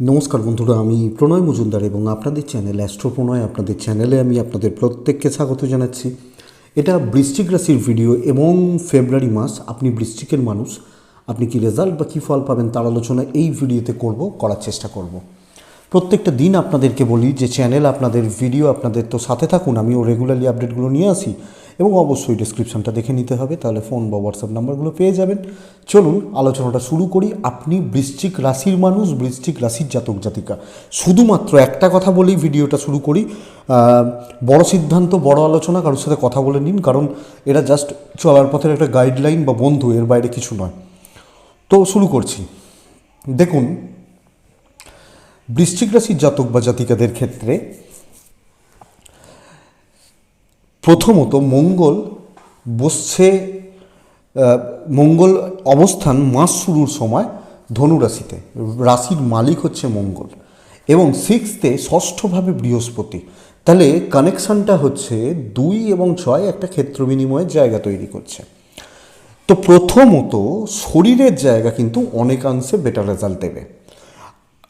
নমস্কার বন্ধুরা, আমি প্রণয় মজুমদার এবং আপনাদের চ্যানেল অ্যাস্ট্রো প্রণয় আপনাদের চ্যানেলে আমি আপনাদের প্রত্যেককে স্বাগত জানাচ্ছি। এটা বৃশ্চিক রাশির ভিডিও এবং ফেব্রুয়ারি মাস, আপনি বৃশ্চিকের মানুষ, আপনি কি রেজাল্ট বা কী ফল পাবেন তার আলোচনা এই ভিডিওতে করব, করার চেষ্টা করব। প্রত্যেকটা দিন আপনাদেরকে বলি যে চ্যানেল আপনাদের ভিডিও আপনাদের তো সাথে থাকুন, আমিও রেগুলারলি আপডেটগুলো নিয়ে আসি। এবং অবশ্যই ডিসক্রিপশনটা দেখে নিতে হবে, তাহলে ফোন বা হোয়াটসঅ্যাপ নাম্বারগুলো পেয়ে যাবেন। চলুন আলোচনাটা শুরু করি। আপনি বৃশ্চিক রাশির মানুষ, বৃশ্চিক রাশির জাতক, জাতিকা। শুধুমাত্র একটা কথা বলেই ভিডিওটা শুরু করি। বড় সিদ্ধান্ত, বড় আলোচনা, কারোর সাথে কথা বলে নিন, কারণ এটা জাস্ট চলার পথের একটা গাইডলাইন বা বন্ধু, এর বাইরে কিছু নয়। তো শুরু করছি। দেখুন, বৃশ্চিক রাশির জাতক বা জাতিকাদের ক্ষেত্রে প্রথমত মঙ্গল বসছে মঙ্গল অবস্থান মাস শুরুর সময় ধনু রাশিতে। রাশির মালিক হচ্ছে মঙ্গল। এবং সিক্সতে ষষ্ঠভাবে বৃহস্পতি। তাহলে কানেকশানটা হচ্ছে দুই এবং ছয় একটা ক্ষেত্র বিনিময়ের জায়গা তৈরি করছে। তো প্রথমত শরীরের জায়গা কিন্তু অনেকাংশে বেটার রেজাল্ট দেবে।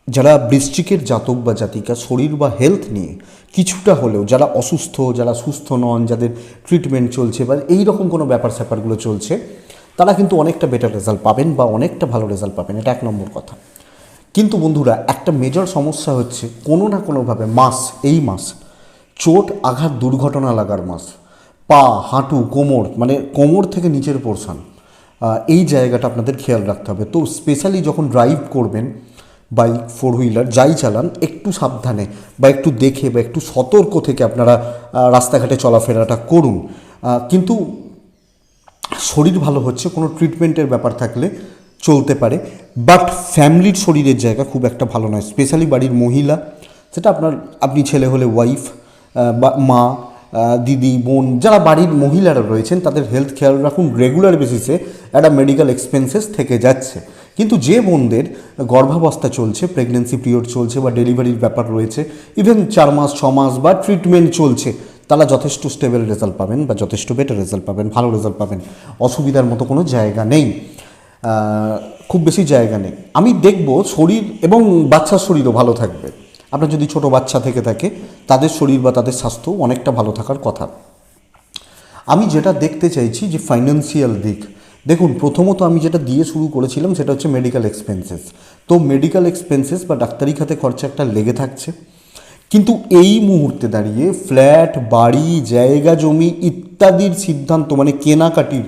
যারা বৃশ্চিকের জাতক বা জাতিকা, শরীর বা হেলথ নিয়ে কিছুটা হলেও যারা অসুস্থ, যারা সুস্থ নন, যাদের ট্রিটমেন্ট চলছে বা এই রকম কোনো ব্যাপার স্যাপারগুলো চলছে, তারা কিন্তু অনেকটা বেটার রেজাল্ট পাবেন বা অনেকটা ভালো রেজাল্ট পাবেন, এটা এক নম্বর কথা। কিন্তু বন্ধুরা, একটা মেজর সমস্যা হচ্ছে কোনো না কোনোভাবে মাস, এই মাস চোট, আঘাত, দুর্ঘটনা লাগার মাস, পা, হাঁটু, কোমর মানে কোমর থেকে নিচের পোর্শন এই জায়গাটা আপনাদের খেয়াল রাখতে হবে। তো স্পেশালি যখন ড্রাইভ করবেন বাইক ফোর হুইলার যাই চালান, একটু সাবধানে বা একটু দেখে বা একটু সতর্ক থেকে আপনারা রাস্তাঘাটে চলাফেরাটা করুন। কিন্তু শরীর ভালো হচ্ছে, কোনো ট্রিটমেন্টের ব্যাপার থাকলে চলতে পারে বাট ফ্যামিলির শরীরের জায়গা খুব একটা ভালো নয় স্পেশালি বাড়ির মহিলা, সেটা আপনার, আপনি ছেলে হলে ওয়াইফ বা মা দিদি, বোন, যারা বাড়ির মহিলারা রয়েছেন, তাদের হেলথ খেয়াল রাখুন রেগুলার বেসিসে একটা মেডিকেল এক্সপেন্সেস থেকে যাচ্ছে। কিন্তু যে বোনদের গর্ভাবস্থা চলছে প্রেগনেন্সি পিরিয়ড চলছে বা ডেলিভারির ব্যাপার রয়েছে ইভেন চার মাস, ছ মাস বা ট্রিটমেন্ট চলছে, তারা যথেষ্ট স্টেবল রেজাল্ট পাবেন বা যথেষ্ট বেটার রেজাল্ট পাবেন, ভালো রেজাল্ট পাবেন। অসুবিধার মতো কোনো জায়গা নেই। খুব বেশি জায়গা নেই। আমি দেখব শরীর এবং বাচ্চার শরীরও ভালো থাকবে। আপনার যদি ছোট বাচ্চা থেকে থাকে, তাদের শরীর বা তাদের স্বাস্থ্য অনেকটা ভালো থাকার কথা। আমি যেটা দেখতে চাইছি যে ফাইন্যান্সিয়াল দিক দেখুন, প্রথমত আমি যেটা দিয়ে শুরু করেছিলাম সেটা হচ্ছে মেডিকেল এক্সপেন্সেস তো মেডিকেল এক্সপেন্সেস বা ডাক্তারি খাতে খরচা একটা লেগে থাকছে। কিন্তু এই মুহূর্তে দাঁড়িয়ে ফ্ল্যাট বাড়ি, জায়গা, জমি ইত্যাদির সিদ্ধান্ত মানে কেনাকাটির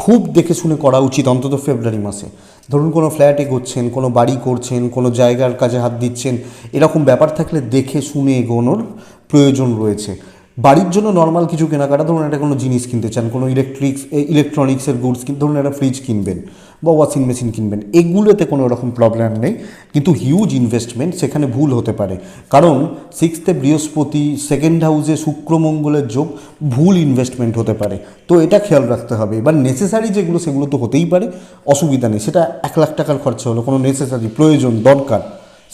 খুব দেখে শুনে করা উচিত অন্তত ফেব্রুয়ারি মাসে। ধরুন, কোনো ফ্ল্যাটে করছেন কোনো বাড়ি করছেন, কোনো জায়গার কাজে হাত দিচ্ছেন, এরকম ব্যাপার থাকলে দেখে শুনে এগোনোর প্রয়োজন রয়েছে। বাড়ির জন্য নর্মাল কিছু কেনাকাটা, ধরুন একটা কোনো জিনিস কিনতে চান, কোনো ইলেকট্রিক্স ইলেকট্রনিক্সের গুডস কিন, ধরুন একটা ফ্রিজ কিনবেন বা ওয়াশিং মেশিন কিনবেন, এগুলোতে কোনো রকম প্রবলেম নেই, কিন্তু হিউজ ইনভেস্টমেন্ট সেখানে ভুল হতে পারে। কারণ সিক্সথে বৃহস্পতি সেকেন্ড হাউসে শুক্রমঙ্গলের যোগ ভুল ইনভেস্টমেন্ট হতে পারে। তো এটা খেয়াল রাখতে হবে। এবার নেসেসারি যেগুলো, সেগুলো তো হতেই পারে, অসুবিধা নেই। সেটা এক লাখ টাকার খরচা হলো, কোনো নেসেসারি প্রয়োজন, দরকার,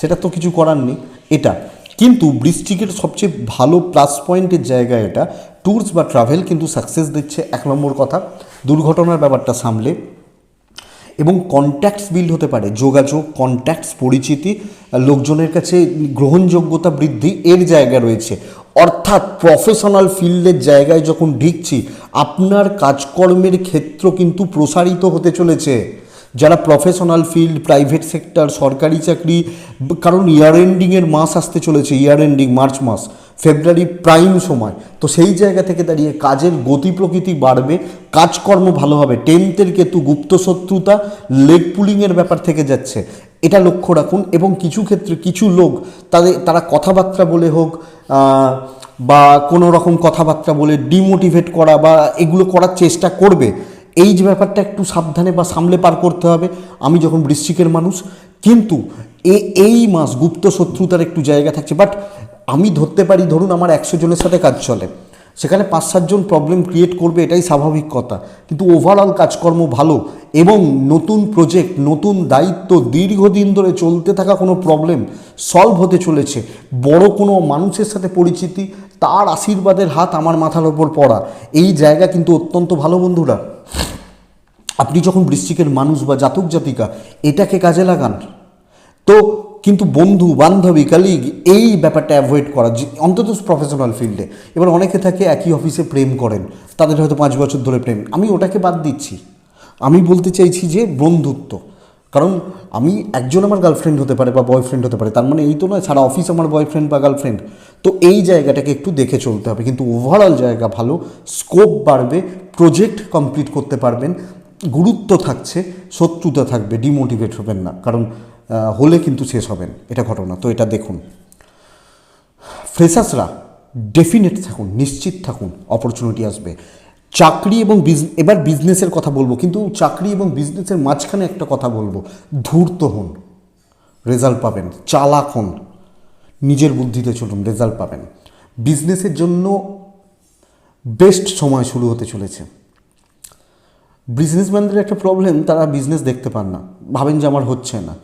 সেটা তো কিছু করার নেই। এটা কিন্তু বৃষ্টিকের সবচেয়ে ভালো প্লাস পয়েন্টের জায়গা এটা। ট্যুরস বা ট্রাভেল কিন্তু সাকসেস দিচ্ছে, এক নম্বর কথা। দুর্ঘটনার ব্যাপারটা সামলে। এবং কন্ট্যাক্টস বিল্ড হতে পারে, যোগাযোগ কন্ট্যাক্টস পরিচিতি, লোকজনের কাছে গ্রহণযোগ্যতা বৃদ্ধি এর জায়গা রয়েছে। অর্থাৎ প্রফেশনাল ফিল্ডের জায়গায় যখন ঢিকছি, আপনার কাজকর্মের ক্ষেত্র কিন্তু প্রসারিত হতে চলেছে। যারা প্রফেশনাল ফিল্ড প্রাইভেট সেক্টর সরকারি চাকরি, কারণ ইয়ার এন্ডিংয়ের মাস আসতে চলেছে ইয়ার এন্ডিং মার্চ মাস ফেব্রুয়ারি প্রাইম সময়। তো সেই জায়গা থেকে দাঁড়িয়ে কাজের গতি প্রকৃতি বাড়বে, কাজকর্ম ভালো হবে। টেন্থের কেতু গুপ্ত শত্রুতা লেগ পুলিংয়ের ব্যাপার থেকে যাচ্ছে। এটা লক্ষ্য রাখুন এবং কিছু ক্ষেত্রে কিছু লোক তাদের, তারা কথাবার্তা বলে হোক বা কোনো রকম কথাবার্তা বলে ডিমোটিভেট করা বা এগুলো করার চেষ্টা করবে। এই যে ব্যাপারটা একটু সাবধানে বা সামলে পার করতে হবে। আমি যখন বৃশ্চিকের মানুষ, কিন্তু এ, এই মাস গুপ্ত শত্রুতার একটু জায়গা থাকছে। বাট আমি ধরতে পারি, ধরুন আমার একশো জনের সাথে কাজ চলে। সেখানে পাঁচ সাতজন প্রবলেম ক্রিয়েট করবে, এটাই স্বাভাবিক কথা। কিন্তু ওভারঅল কাজকর্ম ভালো এবং নতুন প্রজেক্ট নতুন দায়িত্ব, দীর্ঘদিন ধরে চলতে থাকা কোনো প্রবলেম সলভ হতে চলেছে। বড় কোনো মানুষের সাথে পরিচিতি, তার আশীর্বাদের হাত আমার মাথার ওপর পড়া। এই জায়গা কিন্তু অত্যন্ত ভালো বন্ধুরা। আপনি যখন বৃশ্চিকের মানুষ বা জাতক জাতিকা, এটাকে কাজে লাগান। তো কিন্তু বন্ধু, বান্ধবী কালিগ এই ব্যাপারটা অ্যাভয়েড করা অন্তত প্রফেশনাল ফিল্ডে এবার অনেকে থাকে একই অফিসে প্রেম করেন, তাদের হয়তো পাঁচ বছর ধরে প্রেম। আমি ওটাকে বাদ দিচ্ছি। আমি বলতে চাইছি যে বন্ধুত্ব। কারণ আমি একজন আমার গার্লফ্রেন্ড হতে পারে বা বয়ফ্রেন্ড হতে পারে, তার মানে এই তো নয়, সারা অফিস আমার বয়ফ্রেন্ড বা গার্লফ্রেন্ড তো এই জায়গাটাকে একটু দেখে চলতে হবে। কিন্তু ওভারঅল জায়গা ভালো স্কোপ বাড়বে প্রজেক্ট কমপ্লিট করতে পারবেন। গুরুত্ব থাকছে, শত্রুতা থাকবে ডিমোটিভেট হবেন না। কারণ হলে কিন্তু শেষ হবেন এটা ঘটনা। তো এটা দেখুন। ফ্রেশার্সরা ডেফিনেট থাকুন, নিশ্চিত থাকুন অপরচুনিটি আসবে। চাকরি এবং এবার বিজনেসের কথা বলব, কিন্তু চাকরি এবং বিজনেসের মাঝখানে একটা কথা বলব। ধূর্ত হন রেজাল্ট পাবেন, চালাক হন, নিজের বুদ্ধিতে চলুন রেজাল্ট পাবেন। বিজনেসের জন্য বেস্ট সময় শুরু হতে চলেছে। বিজনেসম্যানদের একটা প্রবলেম তারা বিজনেস দেখতে পান না। ভাবেন যে আমার হচ্ছে না।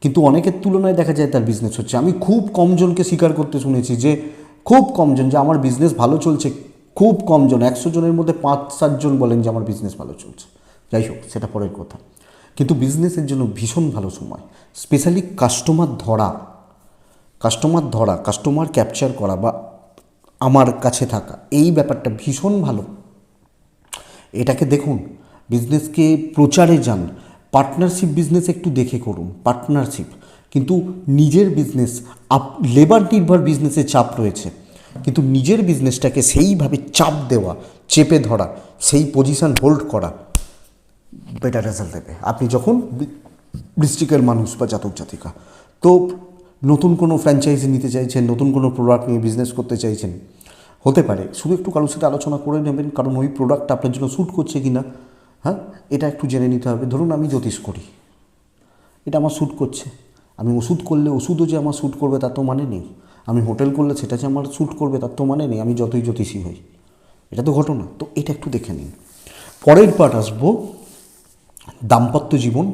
কিন্তু অনেকের তুলনায় দেখা যায় তার বিজনেস হচ্ছে। আমি খুব কমজনকে স্বীকার করতে শুনেছি যে, খুব কমজন যে আমার বিজনেস ভালো চলছে, খুব কমজন একশো জনের মধ্যে পাঁচ সাতজন বলেন যে আমার বিজনেস ভালো চলছে। যাই হোক, সেটা পরের কথা। কিন্তু বিজনেসের জন্য ভীষণ ভালো সময়। স্পেশালি কাস্টমার ধরা। কাস্টমার ধরা কাস্টমার ক্যাপচার করা বা আমার কাছে থাকা, এই ব্যাপারটা ভীষণ ভালো। এটাকে দেখুন বিজনেসকে প্রচারে যান পার্টনারশিপ বিজনেস একটু দেখে করুন পার্টনারশিপ কিন্তু নিজের বিজনেস আপ লেবার নির্ভর বিজনেসে চাপ রয়েছে। কিন্তু নিজের বিজনেসটাকে সেইভাবে চাপ দেওয়া, চেপে ধরা, সেই পজিশন হোল্ড করা বেটার রেজাল্ট দেবে। আপনি যখন ডিস্ট্রিক্টের মানুষ বা জাতক জাতিকা, তো নতুন কোনো ফ্র্যাঞ্চাইজি নিতে চাইছেন, নতুন কোনো প্রোডাক্ট নিয়ে বিজনেস করতে চাইছেন, হতে পারে। শুধু একটু কারোর সাথে আলোচনা করে নেবেন, কারণ ওই প্রোডাক্টটা আপনার জন্য শ্যুট করছে কি না হ্যাঁ? এটা একটু জেনে নিতে হবে। ধরুন আমি জ্যোতিষ করি। এটা আমার শ্যুট করছে। আমি ওষুধ করলে ওষুধও যে আমার শ্যুট করবে তার তো মানে নেই। আমি হোটেল করলে সেটা যে আমার শ্যুট করবে তার তো মানে নেই। আমি যতই জ্যোতিষী হই। এটা তো ঘটনা। তো এটা একটু দেখে নিন। পরের পার্ট আসব। দাম্পত্য জীবন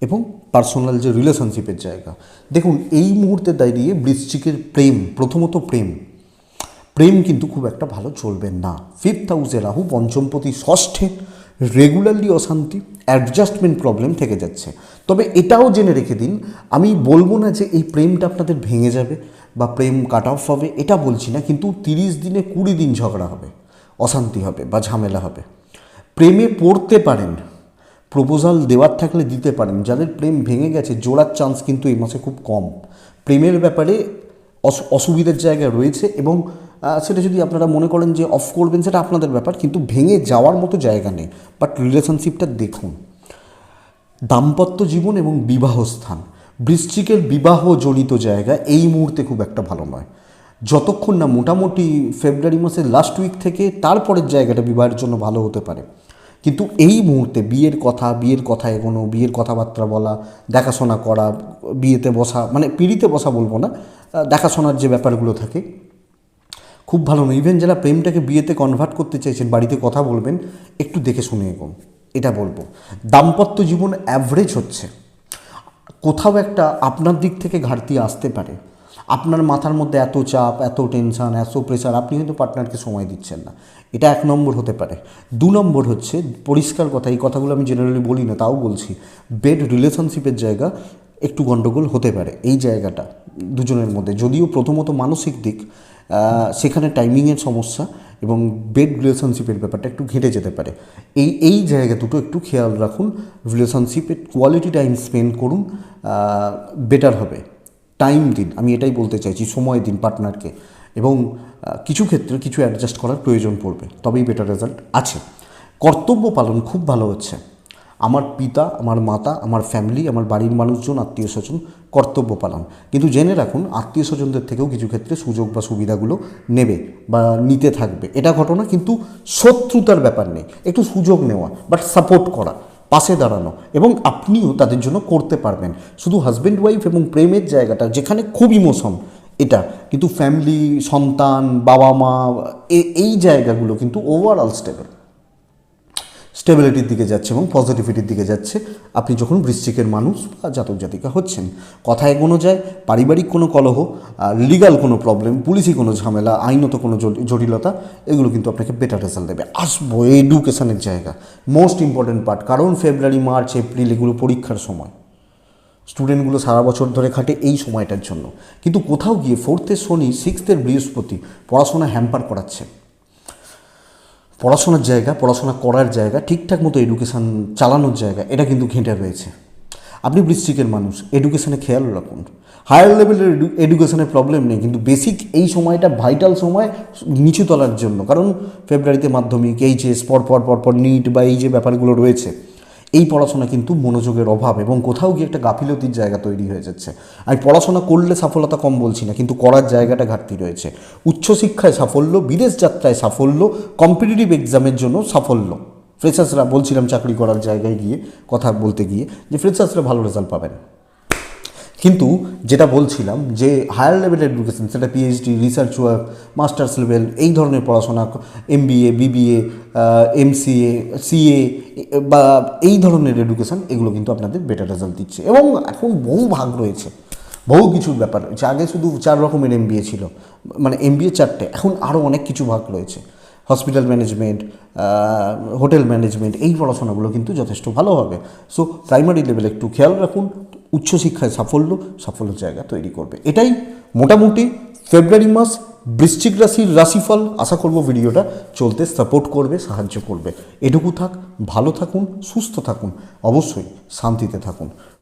এবং পার্সোনাল যে রিলেশনশিপের জায়গা। দেখুন, এই মুহূর্তে দাঁড়িয়ে বৃশ্চিকের প্রেম, প্রথমত প্রেম। প্রেম কিন্তু খুব একটা ভালো চলবে না। ফিফথ হাউসে রাহু পঞ্চমপতি, ষষ্ঠে রেগুলারলি অশান্তি অ্যাডজাস্টমেন্ট প্রবলেম থেকে যাচ্ছে। তবে এটাও জেনে রেখে দিন, আমি বলব না যে এই প্রেমটা আপনাদের ভেঙে যাবে বা প্রেম কাট অফ হবে, এটা বলছি না, কিন্তু তিরিশ দিনে কুড়ি দিন ঝগড়া হবে, অশান্তি হবে বা ঝামেলা হবে। প্রেমে পড়তে পারেন প্রপোজাল দেওয়ার থাকলে দিতে পারেন, যাদের প্রেম ভেঙে গেছে, জোড়ার চান্স কিন্তু এই মাসে খুব কম। প্রেমের ব্যাপারে অস- অসুবিধার জায়গা রয়েছে এবং সেটা যদি আপনারা মনে করেন যে অফ করবেন, সেটা আপনাদের ব্যাপার, কিন্তু ভেঙে যাওয়ার মতো জায়গা নেই। বাট রিলেশনশিপটা দেখুন। দাম্পত্য জীবন এবং বিবাহ স্থান। বৃশ্চিকের বিবাহ জনিত জায়গা এই মুহূর্তে খুব একটা ভালো নয়। যতক্ষণ না মোটামুটি ফেব্রুয়ারি মাসের লাস্ট উইক থেকে তারপরের জায়গাটা বিবাহের জন্য ভালো হতে পারে। কিন্তু এই মুহূর্তে বিয়ের কথা বিয়ের কথা এগোনো, বিয়ের কথাবার্তা বলা, দেখাশোনা করা, বিয়েতে বসা মানে পিড়িতে বসা বলব না দেখাশোনার যে ব্যাপারগুলো থাকে খুব ভালো নয়। ইভেন যারা প্রেমটাকে বিয়েতে কনভার্ট করতে চাইছেন, বাড়িতে কথা বলবেন, একটু দেখে শুনে এগোন। এটা বলব। দাম্পত্য জীবন অ্যাভারেজ হচ্ছে। কোথাও একটা আপনার দিক থেকে ঘাটতি আসতে পারে। আপনার মাথার মধ্যে এত চাপ, এত টেনশন এত প্রেশার আপনি হয়তো পার্টনারকে সময় দিচ্ছেন না। এটা এক নম্বর হতে পারে। দু নম্বর হচ্ছে, পরিষ্কার কথা, এই কথাগুলো আমি জেনারেলি বলি না, তাও বলছি। বেড রিলেশনশিপের জায়গা একটু গণ্ডগোল হতে পারে। এই জায়গাটা দুজনের মধ্যে। যদিও প্রথমত মানসিক দিক সেখানে টাইমিংয়ের সমস্যা এবং বেড রিলেশনশিপের ব্যাপারটা একটু ঘেঁটে যেতে পারে। এই এই জায়গা দুটো একটু খেয়াল রাখুন। রিলেশনশিপে কোয়ালিটি টাইম স্পেন্ড করুন বেটার হবে। টাইম দিন, আমি এটাই বলতে চাইছি, সময় দিন পার্টনারকে এবং কিছু ক্ষেত্রে কিছু অ্যাডজাস্ট করার প্রয়োজন পড়বে, তবেই বেটার রেজাল্ট আছে। কর্তব্য পালন খুব ভালো হচ্ছে। আমার পিতা, আমার মাতা, আমার ফ্যামিলি আমার বাড়ির মানুষজন, আত্মীয় স্বজন কর্তব্য পালন। কিন্তু জেনে রাখুন, আত্মীয় স্বজনদের থেকেও কিছু ক্ষেত্রে সুযোগ বা সুবিধাগুলো নেবে বা নিতে থাকবে। এটা ঘটনা কিন্তু শত্রুতার ব্যাপার নেই। একটু সুযোগ নেওয়া বাট সাপোর্ট করা, পাশে দাঁড়ানো এবং আপনিও তাদের জন্য করতে পারবেন। শুধু হাজব্যান্ড ওয়াইফ এবং প্রেমের জায়গাটা যেখানে খুব ইমোশন এটা। কিন্তু ফ্যামিলি সন্তান বাবা মা এই জায়গাগুলো কিন্তু ওভারঅল স্টেবল স্টেবিলিটির দিকে যাচ্ছে এবং পজিটিভিটির দিকে যাচ্ছে, আপনি যখন বৃশ্চিকের মানুষ বা জাতক জাতিকা হচ্ছেন, কথা এগোনো যায়, পারিবারিক কোনো কলহ লিগাল কোনো প্রবলেম পুলিশি কোনো ঝামেলা, আইনত কোনো জটিলতা, এগুলো কিন্তু আপনাকে বেটার রেজাল্ট দেবে। আসব এডুকেশনের জায়গা। মোস্ট ইম্পর্ট্যান্ট পার্ট কারণ ফেব্রুয়ারি মার্চ এপ্রিল এগুলো পরীক্ষার সময়। স্টুডেন্টগুলো সারা বছর ধরে খাটে এই সময়টার জন্য। কিন্তু কোথাও গিয়ে ফোর্থের শনি সিক্সথের বৃহস্পতি পড়াশোনা হ্যাম্পার করাচ্ছে। পড়াশোনার জায়গা, পড়াশোনা করার জায়গা, ঠিকঠাক মতো এডুকেশান চালানোর জায়গা, এটা কিন্তু ঘেঁটে রয়েছে। আপনি বৃষ্টিকের মানুষ এডুকেশানে খেয়াল রাখুন। হায়ার লেভেলের এডুকেশনের প্রবলেম নেই, কিন্তু বেসিক এই সময়টা ভাইটাল সময় নিচু তলার জন্য। কারণ ফেব্রুয়ারিতে মাধ্যমিক এইচএস পর পর নিট বা এই যে ব্যাপারগুলো রয়েছে এই পড়াশোনা কিন্তু মনোযোগের অভাব এবং কোথাও গিয়ে একটা গাফিলতির জায়গা তৈরি হয়ে যাচ্ছে। আমি পড়াশোনা করলে সফলতা কম বলছি না, কিন্তু করার জায়গাটা ঘাটতি রয়েছে। উচ্চশিক্ষায় সাফল্য, বিদেশ যাত্রায় সাফল্য কম্পিটিটিভ এক্সামের জন্য সাফল্য। ফ্রেশার্সরা বলছিলাম চাকরি করার জায়গায় গিয়ে কথা বলতে গিয়ে যে ফ্রেশার্সরা ভালো রেজাল্ট পাবেন। কিন্তু যেটা বলছিলাম যে হায়ার লেভেলের এডুকেশন সেটা PhD research work masters level এই ধরনের পড়াশোনা M MBA BBA MCA CA বা এই ধরনের এডুকেশন এগুলো কিন্তু আপনাদের বেটার রেজাল্ট দিচ্ছে। এবং এখন বহু ভাগ রয়েছে, বহু কিছুর ব্যাপার রয়েছে। আগে শুধু চার রকমের এমবিএ ছিল মানে এমবিএ চারটে, এখন আরও অনেক কিছু ভাগ রয়েছে। হসপিটাল ম্যানেজমেন্ট হোটেল ম্যানেজমেন্ট, এই পড়াশোনাগুলো কিন্তু যথেষ্ট ভালো হবে। সো প্রাইমারি লেভেলে একটু খেয়াল রাখুন, উচ্চশিক্ষায় সাফল্য সাফল্য জায়গা তৈরি করবে। এটাই মোটামুটি ফেব্রুয়ারি মাস, বৃশ্চিক রাশির রাশিফল। আশা করব ভিডিওটা চলতে সাপোর্ট করবে, সাহায্য করবে। এটুকু থাক, ভালো থাকুন, সুস্থ থাকুন, অবশ্যই শান্তিতে থাকুন।